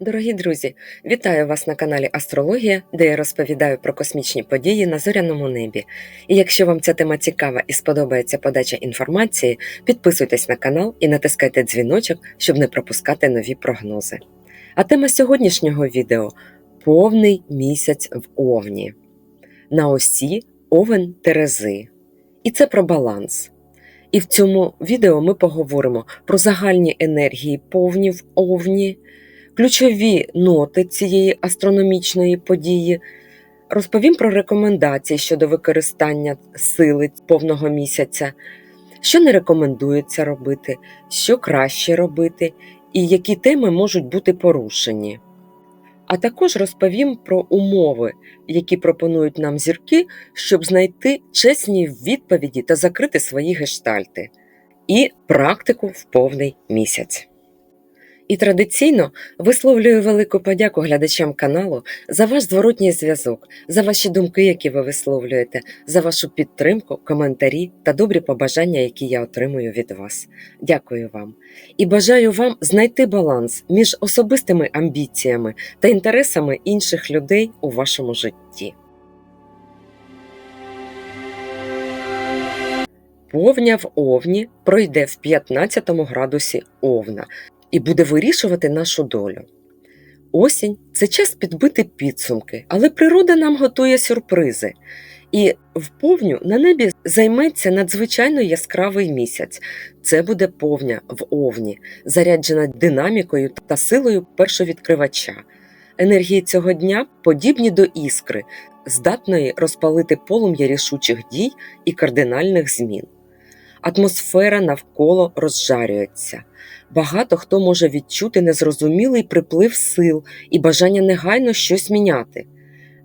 Дорогі друзі, вітаю вас на каналі Астрологія, де я розповідаю про космічні події на зоряному небі. І якщо вам ця тема цікава і сподобається подача інформації, підписуйтесь на канал і натискайте дзвіночок, щоб не пропускати нові прогнози. А тема сьогоднішнього відео повний місяць в Овні. На осі Овен Терези. І це про баланс. І в цьому відео ми поговоримо про загальні енергії повні в Овні ключові ноти цієї астрономічної події. Розповім про рекомендації щодо використання сили повного місяця, що не рекомендується робити, що краще робити, і які теми можуть бути порушені. А також розповім про умови, які пропонують нам зірки, щоб знайти чесні відповіді та закрити свої гештальти, і практику в повний місяць. І традиційно висловлюю велику подяку глядачам каналу за ваш зворотній зв'язок, за ваші думки, які ви висловлюєте, за вашу підтримку, коментарі та добрі побажання, які я отримую від вас. Дякую вам і бажаю вам знайти баланс між особистими амбіціями та інтересами інших людей у вашому житті. Повня в Овні пройде в 15 градусі Овна і буде вирішувати нашу долю. Осінь це час підбити підсумки, але природа нам готує сюрпризи. І в повню на небі займеться надзвичайно яскравий місяць. Це буде повня в овні, заряджена динамікою та силою першовідкривача. Енергії цього дня подібні до іскри, здатної розпалити полум'я рішучих дій і кардинальних змін. Атмосфера навколо розжарюється. Багато хто може відчути незрозумілий приплив сил і бажання негайно щось міняти.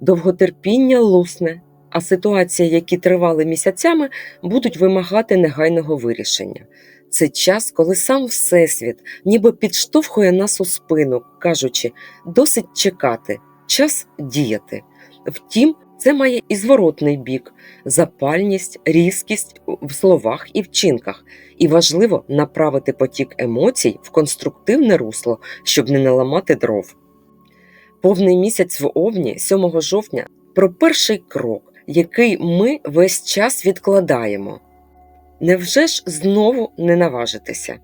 Довготерпіння лусне, а ситуації, які тривали місяцями, будуть вимагати негайного вирішення. Це час, коли сам Всесвіт ніби підштовхує нас у спину, кажучи, досить чекати, час діяти. Втім, це має і зворотний бік запальність, різкість в словах і вчинках, і важливо направити потік емоцій в конструктивне русло, щоб не наламати дров. Повний місяць в Овні 7 жовтня про перший крок, який ми весь час відкладаємо. Невже ж знову не наважитися?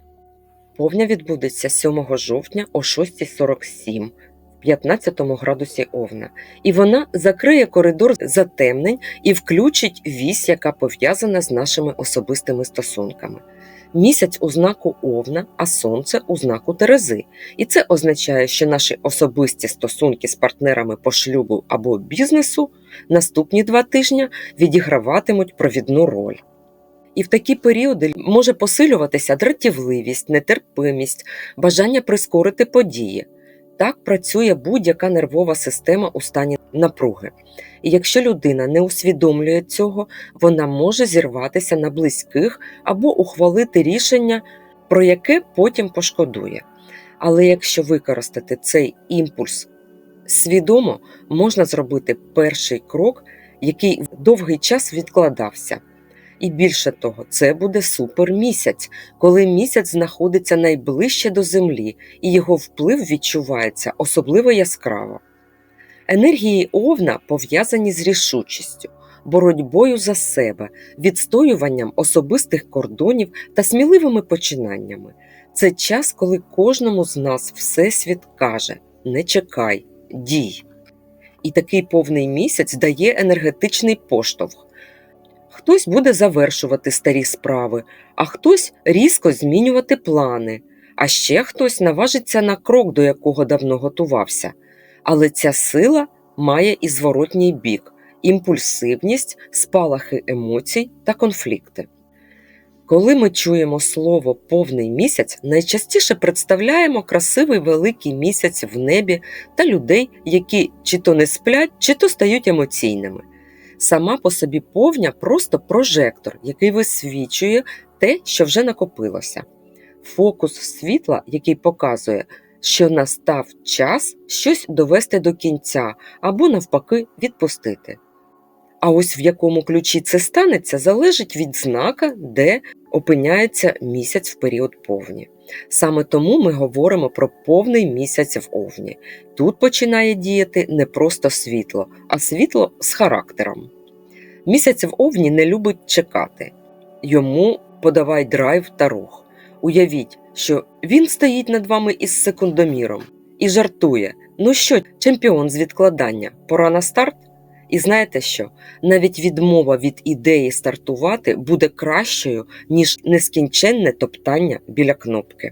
Повня відбудеться 7 жовтня о 6.47 15 градусі Овна, і вона закриє коридор затемнень і включить вісь, яка пов'язана з нашими особистими стосунками. Місяць у знаку Овна, а сонце у знаку Терези. І це означає, що наші особисті стосунки з партнерами по шлюбу або бізнесу наступні два тижні відіграватимуть провідну роль. І в такі періоди може посилюватися дратівливість, нетерпимість, бажання прискорити події. Так працює будь-яка нервова система у стані напруги. І якщо людина не усвідомлює цього, вона може зірватися на близьких або ухвалити рішення, про яке потім пошкодує. Але якщо використати цей імпульс свідомо, можна зробити перший крок, який довгий час відкладався. І більше того, це буде супермісяць, коли місяць знаходиться найближче до Землі, і його вплив відчувається особливо яскраво. Енергії Овна пов'язані з рішучістю, боротьбою за себе, відстоюванням особистих кордонів та сміливими починаннями. Це час, коли кожному з нас Всесвіт каже: не чекай, дій. І такий повний місяць дає енергетичний поштовх. Хтось буде завершувати старі справи, а хтось різко змінювати плани, а ще хтось наважиться на крок, до якого давно готувався. Але ця сила має і зворотній бік імпульсивність, спалахи емоцій та конфлікти. Коли ми чуємо слово повний місяць, найчастіше представляємо красивий великий місяць в небі та людей, які чи то не сплять, чи то стають емоційними. Сама по собі повня просто прожектор, який висвічує те, що вже накопилося. Фокус світла, який показує, що настав час щось довести до кінця або, навпаки, відпустити. А ось в якому ключі це станеться, залежить від знака, де опиняється місяць в період повні. Саме тому ми говоримо про повний місяць в овні. Тут починає діяти не просто світло, а світло з характером. Місяць в овні не любить чекати, йому подавай драйв та рух. Уявіть, що він стоїть над вами із секундоміром і жартує: ну що, чемпіон з відкладання, пора на старт? І знаєте що? Навіть відмова від ідеї стартувати буде кращою, ніж нескінченне топтання біля кнопки.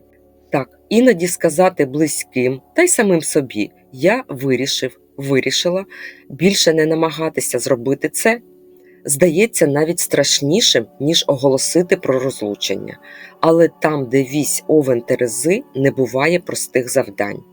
Так, іноді сказати близьким та й самим собі я вирішив, вирішила більше не намагатися зробити це. Здається навіть страшнішим, ніж оголосити про розлучення. Але там, де вісь овен Терези, не буває простих завдань.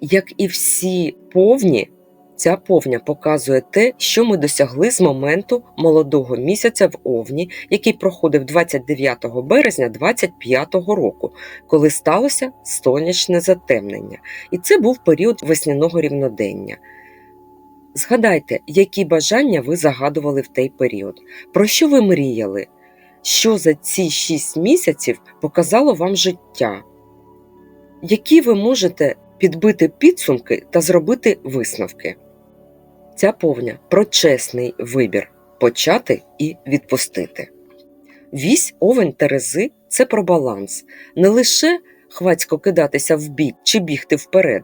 Як і всі повні, Ця повня показує те, що ми досягли з моменту молодого місяця в Овні, який проходив 29 березня 25 року, коли сталося сонячне затемнення. І це був період весняного рівнодення. Згадайте, які бажання ви загадували в той період, про що ви мріяли, що за ці 6 місяців показало вам життя, які ви можете підбити підсумки та зробити висновки. Ця повня про чесний вибір почати і відпустити. Вісь овен Терези це про баланс, не лише хвацько кидатися в бік чи бігти вперед,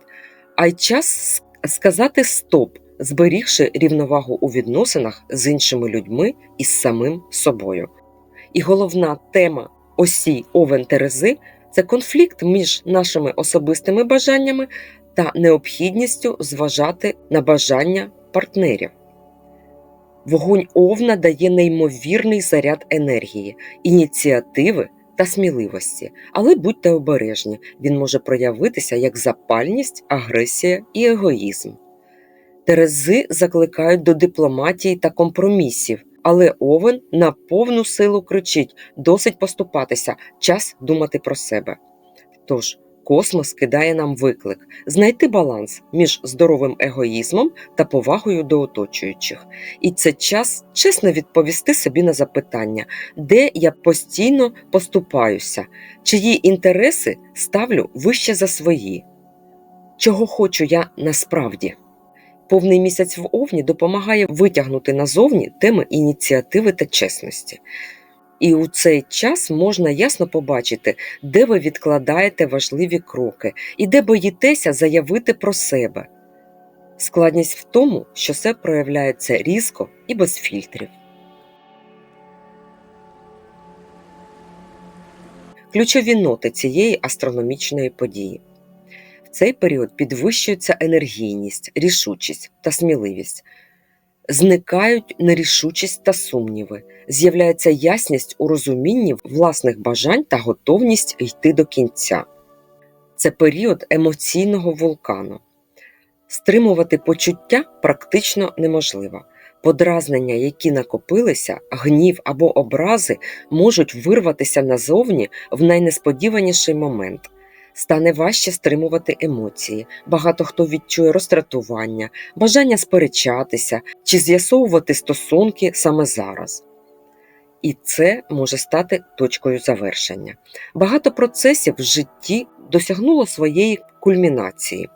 а й час сказати стоп, зберігши рівновагу у відносинах з іншими людьми і з самим собою. І головна тема осі овен Терези це конфлікт між нашими особистими бажаннями та необхідністю зважати на бажання партнерів. Вогонь овна дає неймовірний заряд енергії, ініціативи та сміливості, але будьте обережні, він може проявитися як запальність, агресія і егоїзм. Терези закликають до дипломатії та компромісів, але овен на повну силу кричить: досить поступатися, час думати про себе. Тож Космос кидає нам виклик знайти баланс між здоровим егоїзмом та повагою до оточуючих. І це час чесно відповісти собі на запитання, де я постійно поступаюся, чиї інтереси ставлю вище за свої. Чого хочу я насправді? Повний місяць в Овні допомагає витягнути назовні теми ініціативи та чесності. І у цей час можна ясно побачити, де ви відкладаєте важливі кроки і де боїтеся заявити про себе. Складність в тому, що все проявляється різко і без фільтрів. Ключові ноти цієї астрономічної події. В цей період підвищується енергійність, рішучість та сміливість зникають нерішучість та сумніви, з'являється ясність у розумінні власних бажань та готовність йти до кінця. Це період емоційного вулкану. Стримувати почуття практично неможливо. Подразнення, які накопилися, гнів або образи можуть вирватися назовні в найнесподіваніший момент стане важче стримувати емоції. Багато хто відчує розтратування, бажання сперечатися чи з'ясовувати стосунки саме зараз. І це може стати точкою завершення. Багато процесів в житті досягнуло своєї кульмінації.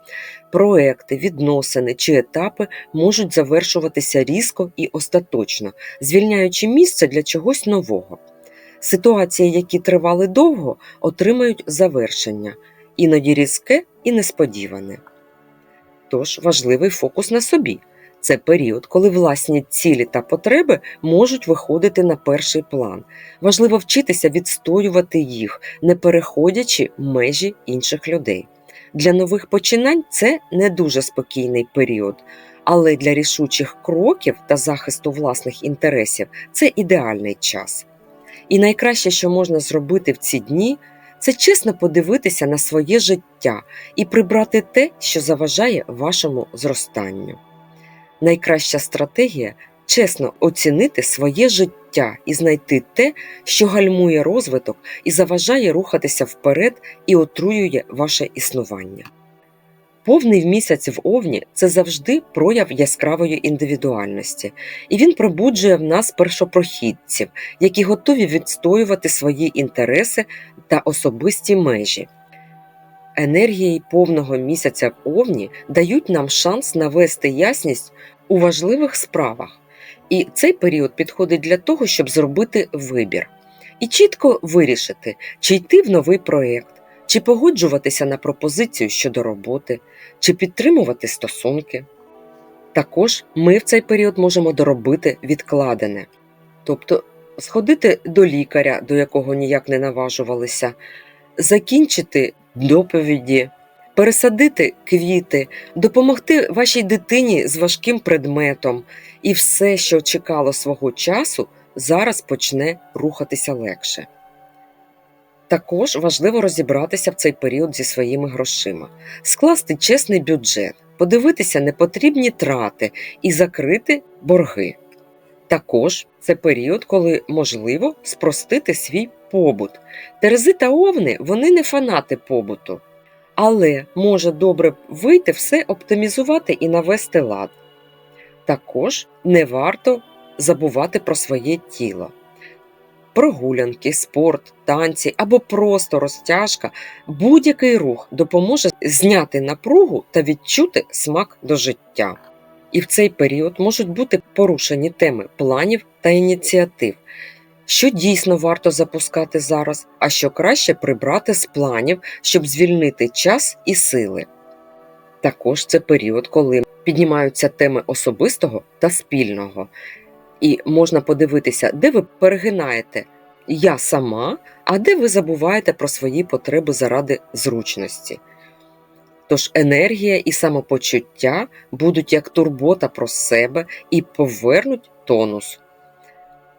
Проекти, відносини чи етапи можуть завершуватися різко і остаточно, звільняючи місце для чогось нового. Ситуації, які тривали довго, отримають завершення, іноді різке і несподіване. Тож важливий фокус на собі це період, коли власні цілі та потреби можуть виходити на перший план. Важливо вчитися відстоювати їх, не переходячи межі інших людей. Для нових починань це не дуже спокійний період, але для рішучих кроків та захисту власних інтересів це ідеальний час. І найкраще, що можна зробити в ці дні, це чесно подивитися на своє життя і прибрати те, що заважає вашому зростанню. Найкраща стратегія чесно оцінити своє життя і знайти те, що гальмує розвиток і заважає рухатися вперед і отруює ваше існування. Повний місяць в Овні це завжди прояв яскравої індивідуальності, і він пробуджує в нас першопрохідців, які готові відстоювати свої інтереси та особисті межі. Енергії повного місяця в Овні дають нам шанс навести ясність у важливих справах, і цей період підходить для того, щоб зробити вибір і чітко вирішити, чи йти в новий проєкт, чи погоджуватися на пропозицію щодо роботи, чи підтримувати стосунки. Також ми в цей період можемо доробити відкладене, тобто сходити до лікаря, до якого ніяк не наважувалися, закінчити доповіді, пересадити квіти, допомогти вашій дитині з важким предметом, і все, що чекало свого часу, зараз почне рухатися легше. Також важливо розібратися в цей період зі своїми грошима, скласти чесний бюджет, подивитися непотрібні трати і закрити борги. Також це період, коли можливо спростити свій побут. Терези та овни вони не фанати побуту, але може добре вийти все оптимізувати і навести лад. Також не варто забувати про своє тіло. Прогулянки, спорт, танці або просто розтяжка, будь-який рух допоможе зняти напругу та відчути смак до життя. І в цей період можуть бути порушені теми планів та ініціатив, що дійсно варто запускати зараз, а що краще прибрати з планів, щоб звільнити час і сили. Також це період, коли піднімаються теми особистого та спільного, і можна подивитися, де ви перегинаєте я сама, а де ви забуваєте про свої потреби заради зручності. Тож енергія і самопочуття будуть як турбота про себе і повернуть тонус.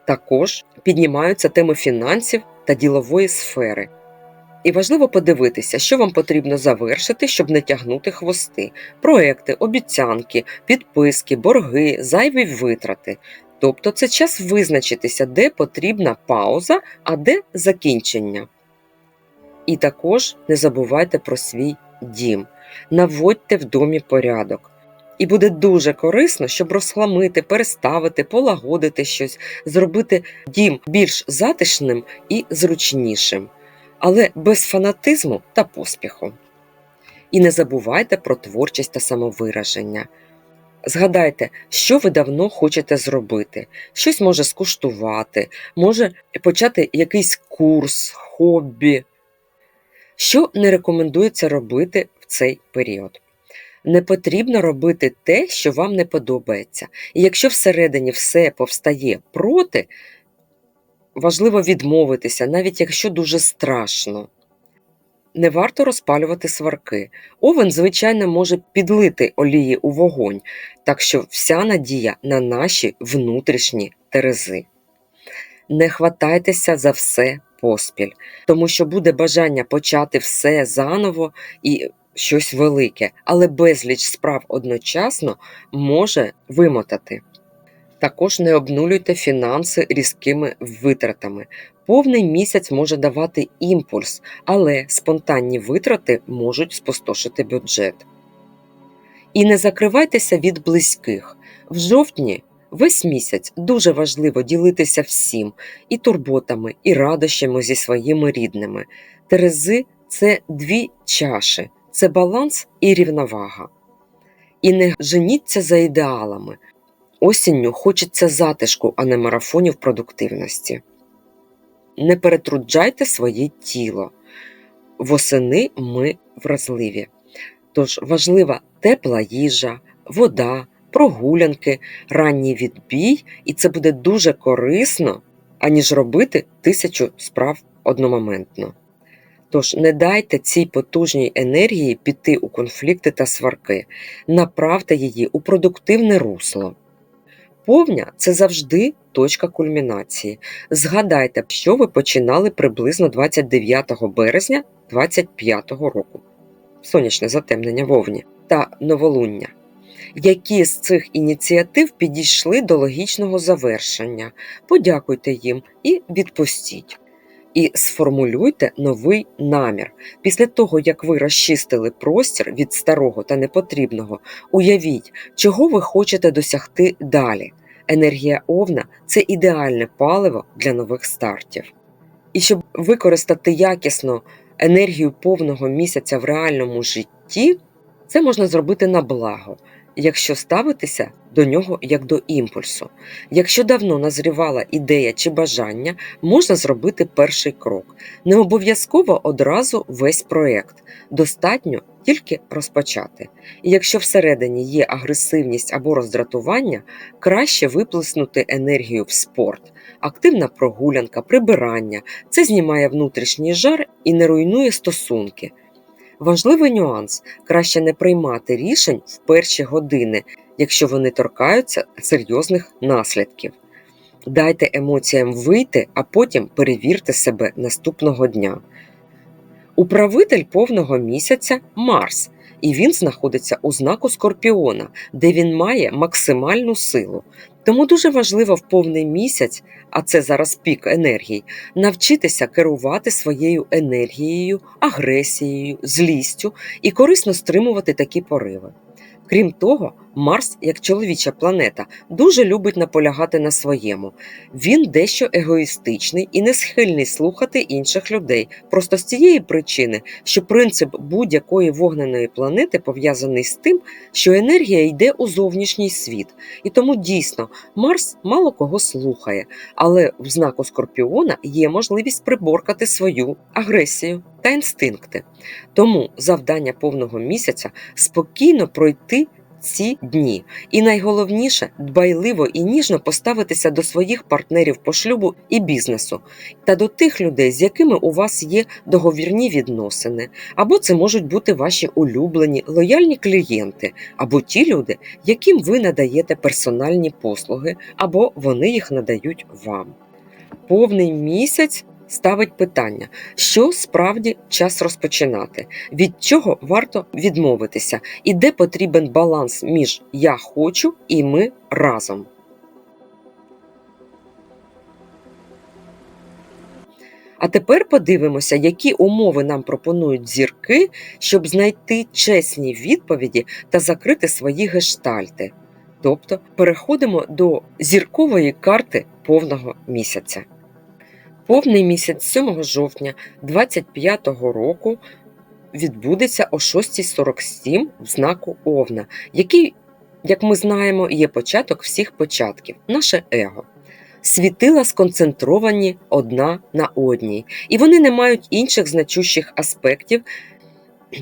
Також піднімаються теми фінансів та ділової сфери. І важливо подивитися, що вам потрібно завершити, щоб не тягнути хвости, проекти, обіцянки, підписки, борги, зайві витрати. Тобто це час визначитися, де потрібна пауза, а де закінчення. І також не забувайте про свій дім, наводьте в домі порядок. І буде дуже корисно, щоб розхламити, переставити, полагодити щось, зробити дім більш затишним і зручнішим, але без фанатизму та поспіху. І не забувайте про творчість та самовираження. Згадайте, що ви давно хочете зробити. Щось може скуштувати, може почати якийсь курс, хобі. Що не рекомендується робити в цей період? Не потрібно робити те, що вам не подобається. І якщо всередині все повстає проти, важливо відмовитися, навіть якщо дуже страшно. Не варто розпалювати сварки. Овен, звичайно, може підлити олії у вогонь, так що вся надія на наші внутрішні терези. Не хватайтеся за все поспіль, тому що буде бажання почати все заново і щось велике, але безліч справ одночасно може вимотати. Також не обнулюйте фінанси різкими витратами. Повний місяць може давати імпульс, але спонтанні витрати можуть спустошити бюджет. І не закривайтеся від близьких. В жовтні весь місяць дуже важливо ділитися всім і турботами, і радощами зі своїми рідними. Терези це дві чаші, це баланс і рівновага. І не женіться за ідеалами. Осінню хочеться затишку, а не марафонів продуктивності. Не перетруджайте своє тіло. Восени ми вразливі. Тож важлива тепла їжа, вода, прогулянки, ранній відбій, і це буде дуже корисно, аніж робити тисячу справ одномоментно. Тож не дайте цій потужній енергії піти у конфлікти та сварки, направте її у продуктивне русло. Повня це завжди точка кульмінації. Згадайте, що ви починали приблизно 29 березня 25 року, сонячне затемнення вовні та новолуння. Які з цих ініціатив підійшли до логічного завершення? Подякуйте їм і відпустіть. І сформулюйте новий намір. Після того, як ви розчистили простір від старого та непотрібного, уявіть, чого ви хочете досягти далі. Енергія овна це ідеальне паливо для нових стартів. І щоб використати якісно енергію повного місяця в реальному житті, це можна зробити на благо, якщо ставитися до нього як до імпульсу. Якщо давно назрівала ідея чи бажання, можна зробити перший крок. Не обов'язково одразу весь проєкт, достатньо тільки розпочати. Якщо всередині є агресивність або роздратування, краще виплеснути енергію в спорт. Активна прогулянка, прибирання це знімає внутрішній жар і не руйнує стосунки. Важливий нюанс краще не приймати рішень в перші години, якщо вони торкаються серйозних наслідків. Дайте емоціям вийти, а потім перевірте себе наступного дня. Управитель повного місяця Марс, і він знаходиться у знаку Скорпіона, де він має максимальну силу. Тому дуже важливо в повний місяць, а це зараз пік енергії, навчитися керувати своєю енергією, агресією, злістю і корисно стримувати такі пориви. Крім того, Марс, як чоловіча планета, дуже любить наполягати на своєму. Він дещо егоїстичний і не схильний слухати інших людей. Просто з цієї причини, що принцип будь-якої вогненої планети пов'язаний з тим, що енергія йде у зовнішній світ. І тому дійсно Марс мало кого слухає, але в знаку Скорпіона є можливість приборкати свою агресію та інстинкти. Тому завдання повного місяця спокійно пройти ці дні. І найголовніше дбайливо і ніжно поставитися до своїх партнерів по шлюбу і бізнесу та до тих людей, з якими у вас є договірні відносини, або це можуть бути ваші улюблені лояльні клієнти, або ті люди, яким ви надаєте персональні послуги, або вони їх надають вам. Повний місяць ставить питання, що справді час розпочинати, від чого варто відмовитися, і де потрібен баланс між я хочу і ми разом. А тепер подивимося, які умови нам пропонують зірки, щоб знайти чесні відповіді та закрити свої гештальти. Тобто переходимо до зіркової карти повного місяця. Повний місяць 7 жовтня 2025 року відбудеться о 6.47 в знаку Овна, який, як ми знаємо, є початок всіх початків, наше его. Світила сконцентровані одна на одній, і вони не мають інших значущих аспектів,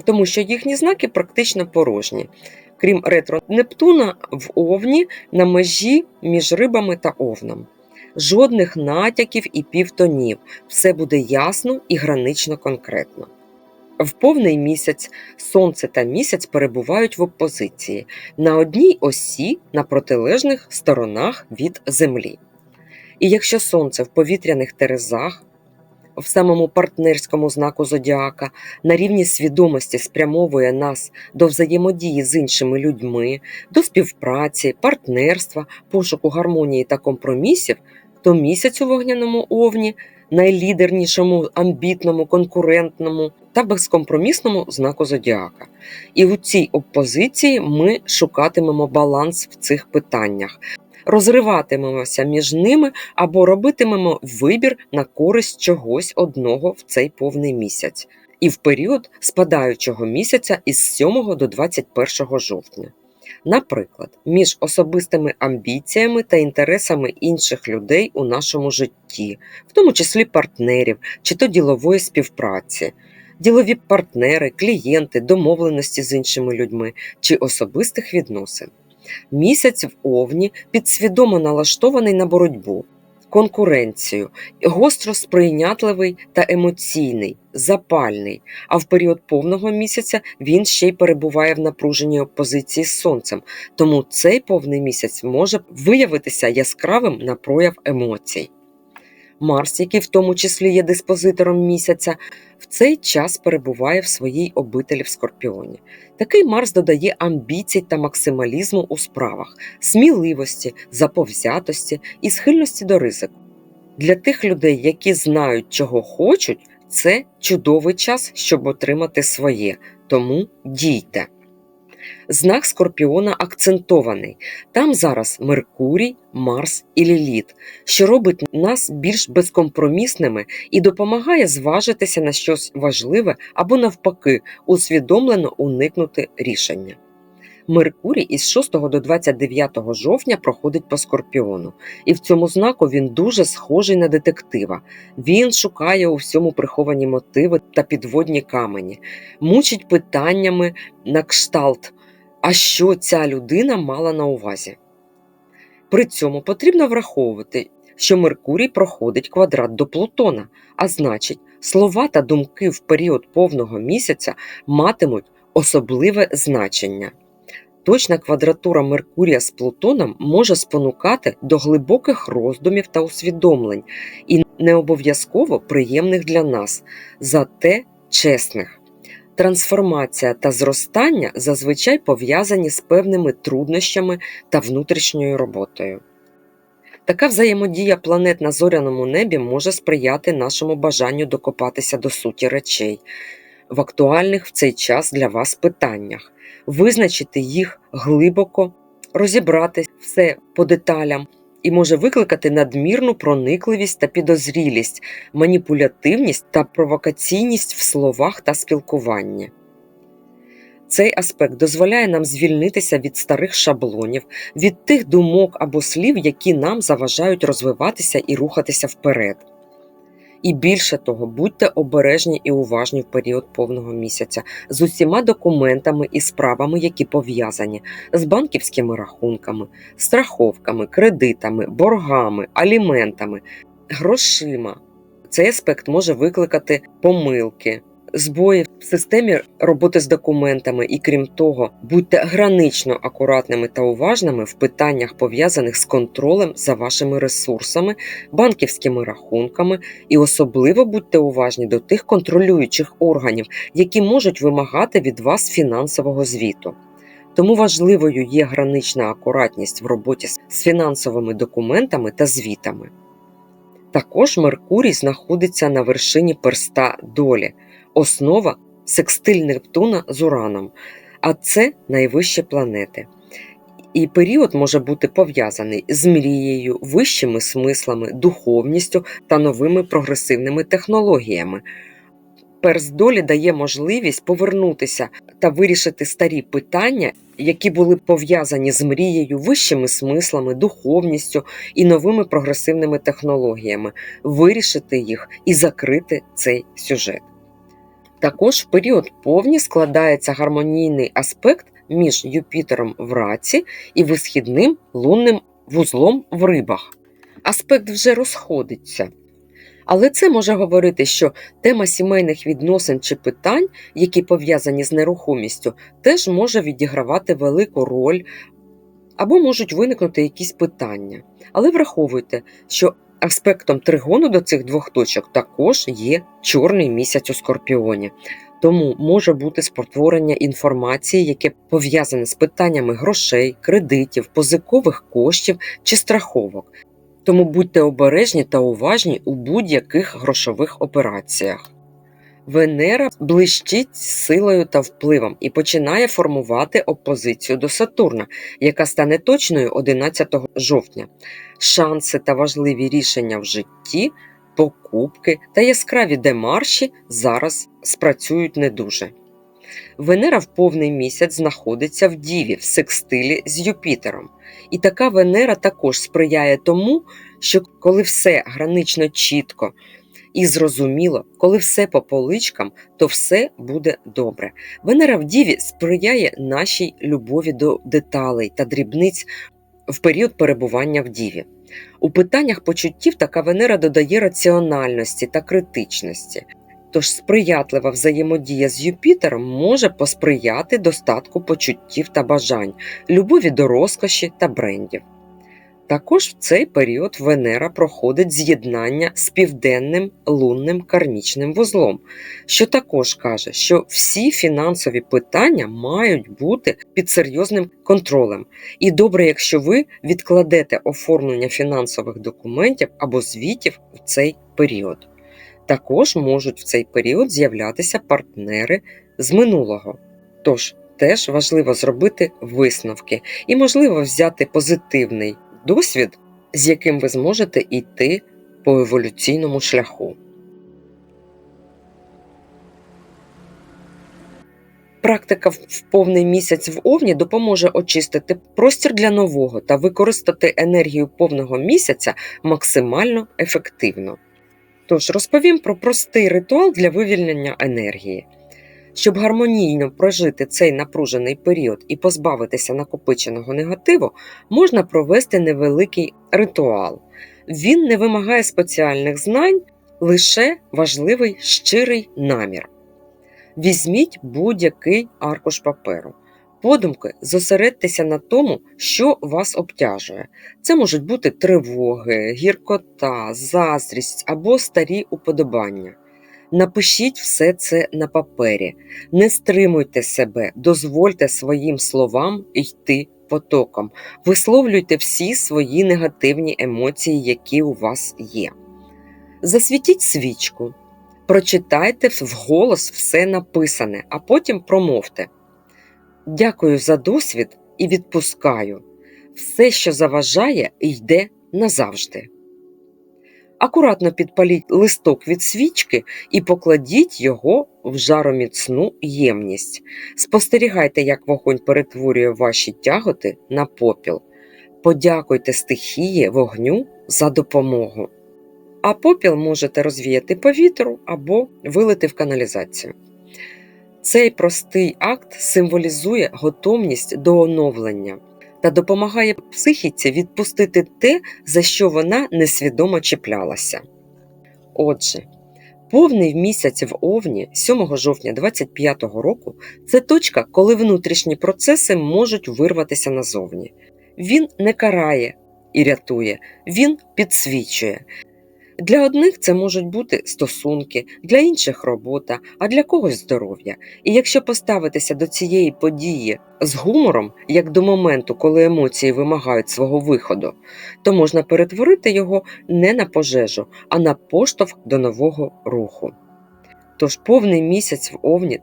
тому що їхні знаки практично порожні. Крім ретро Нептуна в Овні на межі між рибами та овном жодних натяків і півтонів. Все буде ясно і гранично конкретно. В повний місяць сонце та місяць перебувають в опозиції на одній осі на протилежних сторонах від Землі. І якщо сонце в повітряних терезах, в самому партнерському знаку зодіака на рівні свідомості спрямовує нас до взаємодії з іншими людьми, до співпраці, партнерства, пошуку гармонії та компромісів, то місяць у вогняному овні, найлідернішому, амбітному, конкурентному та безкомпромісному знаку зодіака. І у цій опозиції ми шукатимемо баланс в цих питаннях. Розриватимемося між ними або робитимемо вибір на користь чогось одного в цей повний місяць, і в період спадаючого місяця із 7 до 21 жовтня. Наприклад, між особистими амбіціями та інтересами інших людей у нашому житті, в тому числі партнерів чи то ділової співпраці, ділові партнери, клієнти, домовленості з іншими людьми чи особистих відносин. Місяць в Овні підсвідомо налаштований на боротьбу конкуренцію, гостро сприйнятливий та емоційний, запальний. А в період повного місяця він ще й перебуває в напруженій опозиції з сонцем. Тому цей повний місяць може виявитися яскравим на прояв емоцій. Марс, який в тому числі є диспозитором місяця, в цей час перебуває в своїй обителі в Скорпіоні. Такий Марс додає амбіцій та максималізму у справах, сміливості, заповзятості і схильності до ризику. Для тих людей, які знають, чого хочуть, це чудовий час, щоб отримати своє, тому дійте. Знак Скорпіона акцентований. Там зараз Меркурій, Марс і Ліліт, що робить нас більш безкомпромісними і допомагає зважитися на щось важливе або, навпаки, усвідомлено уникнути рішення. Меркурій із 6 до 29 жовтня проходить по скорпіону, і в цьому знаку він дуже схожий на детектива. Він шукає у всьому приховані мотиви та підводні камені, мучить питаннями на кшталт, а що ця людина мала на увазі. При цьому потрібно враховувати, що Меркурій проходить квадрат до Плутона, а значить, слова та думки в період повного місяця матимуть особливе значення. Точна квадратура Меркурія з Плутоном може спонукати до глибоких роздумів та усвідомлень, і не обов'язково приємних для нас, зате чесних. Трансформація та зростання зазвичай пов'язані з певними труднощами та внутрішньою роботою. Така взаємодія планет на зоряному небі може сприяти нашому бажанню докопатися до суті речей в актуальних в цей час для вас питаннях, визначити їх глибоко, розібрати все по деталям і може викликати надмірну проникливість та підозрілість, маніпулятивність та провокаційність в словах та спілкуванні. Цей аспект дозволяє нам звільнитися від старих шаблонів, від тих думок або слів, які нам заважають розвиватися і рухатися вперед. І більше того, будьте обережні і уважні в період повного місяця з усіма документами і справами, які пов'язані з банківськими рахунками, страховками, кредитами, боргами, аліментами, грошима. Цей аспект може викликати помилки, збої в системі роботи з документами, і крім того, будьте гранично акуратними та уважними в питаннях, пов'язаних з контролем за вашими ресурсами, банківськими рахунками, і особливо будьте уважні до тих контролюючих органів, які можуть вимагати від вас фінансового звіту. Тому важливою є гранична акуратність в роботі з фінансовими документами та звітами. Також Меркурій знаходиться на вершині перста долі основа секстиль Нептуна з Ураном, а це найвищі планети. І період може бути пов'язаний з мрією, вищими смислами, духовністю та новими прогресивними технологіями. Перс долі дає можливість повернутися та вирішити старі питання, які були пов'язані з мрією, вищими смислами, духовністю і новими прогресивними технологіями, вирішити їх і закрити цей сюжет. Також в період повні складається гармонійний аспект між Юпітером в раці і висхідним лунним вузлом в рибах. Аспект вже розходиться. Але це може говорити, що тема сімейних відносин чи питань, які пов'язані з нерухомістю, теж може відігравати велику роль або можуть виникнути якісь питання. Але враховуйте, що Аспектом тригону до цих двох точок також є чорний місяць у скорпіоні. Тому може бути спотворення інформації, яке пов'язане з питаннями грошей, кредитів, позикових коштів чи страховок. Тому будьте обережні та уважні у будь-яких грошових операціях. Венера блищить силою та впливом і починає формувати опозицію до Сатурна, яка стане точною 11 жовтня. Шанси та важливі рішення в житті, покупки та яскраві демарші зараз спрацюють не дуже. Венера в повний місяць знаходиться в Діві в секстилі з Юпітером. І така Венера також сприяє тому, що коли все гранично чітко і зрозуміло, коли все по поличкам, то все буде добре. Венера в Діві сприяє нашій любові до деталей та дрібниць в період перебування в Діві. У питаннях почуттів така Венера додає раціональності та критичності. Тож сприятлива взаємодія з Юпітером може посприяти достатку почуттів та бажань, любові до розкоші та брендів. Також в цей період Венера проходить з'єднання з південним лунним кармічним вузлом, що також каже, що всі фінансові питання мають бути під серйозним контролем. І добре, якщо ви відкладете оформлення фінансових документів або звітів в цей період. Також можуть в цей період з'являтися партнери з минулого. Тож теж важливо зробити висновки і, можливо, взяти позитивний досвід, з яким ви зможете йти по еволюційному шляху. Практика в повний місяць в Овні допоможе очистити простір для нового та використати енергію повного місяця максимально ефективно. Тож розповім про простий ритуал для вивільнення енергії. Щоб гармонійно прожити цей напружений період і позбавитися накопиченого негативу, можна провести невеликий ритуал. Він не вимагає спеціальних знань, лише важливий щирий намір. Візьміть будь-який аркуш паперу. Подумки зосередьтеся на тому, що вас обтяжує. Це можуть бути тривоги, гіркота, заздрість або старі уподобання. Напишіть все це на папері, не стримуйте себе, дозвольте своїм словам йти потоком, висловлюйте всі свої негативні емоції, які у вас є. Засвітіть свічку, прочитайте вголос все написане, а потім промовте. Дякую за досвід і відпускаю. Все, що заважає, йде назавжди. Акуратно підпаліть листок від свічки і покладіть його в жароміцну ємність. Спостерігайте, як вогонь перетворює ваші тяготи на попіл. Подякуйте стихії вогню за допомогу. А попіл можете розвіяти по вітру або вилити в каналізацію. Цей простий акт символізує готовність до оновлення та допомагає психіці відпустити те, за що вона несвідомо чіплялася. Отже, повний місяць в Овні 7 жовтня 2025 року це точка, коли внутрішні процеси можуть вирватися назовні. Він не карає і рятує, він підсвічує. Для одних це можуть бути стосунки, для інших робота, а для когось здоров'я. І якщо поставитися до цієї події з гумором, як до моменту, коли емоції вимагають свого виходу, то можна перетворити його не на пожежу, а на поштовх до нового руху. Тож повний місяць в Овні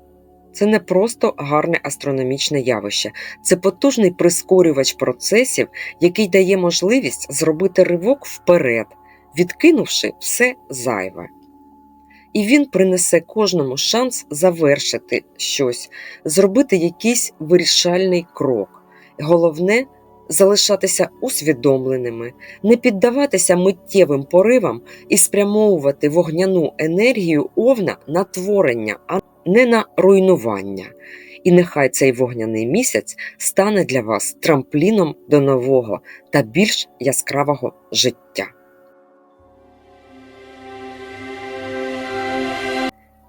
це не просто гарне астрономічне явище, це потужний прискорювач процесів, який дає можливість зробити ривок вперед відкинувши все зайве. І він принесе кожному шанс завершити щось, зробити якийсь вирішальний крок. Головне залишатися усвідомленими, не піддаватися миттєвим поривам і спрямовувати вогняну енергію овна на творення, а не на руйнування. І нехай цей вогняний місяць стане для вас трампліном до нового та більш яскравого життя.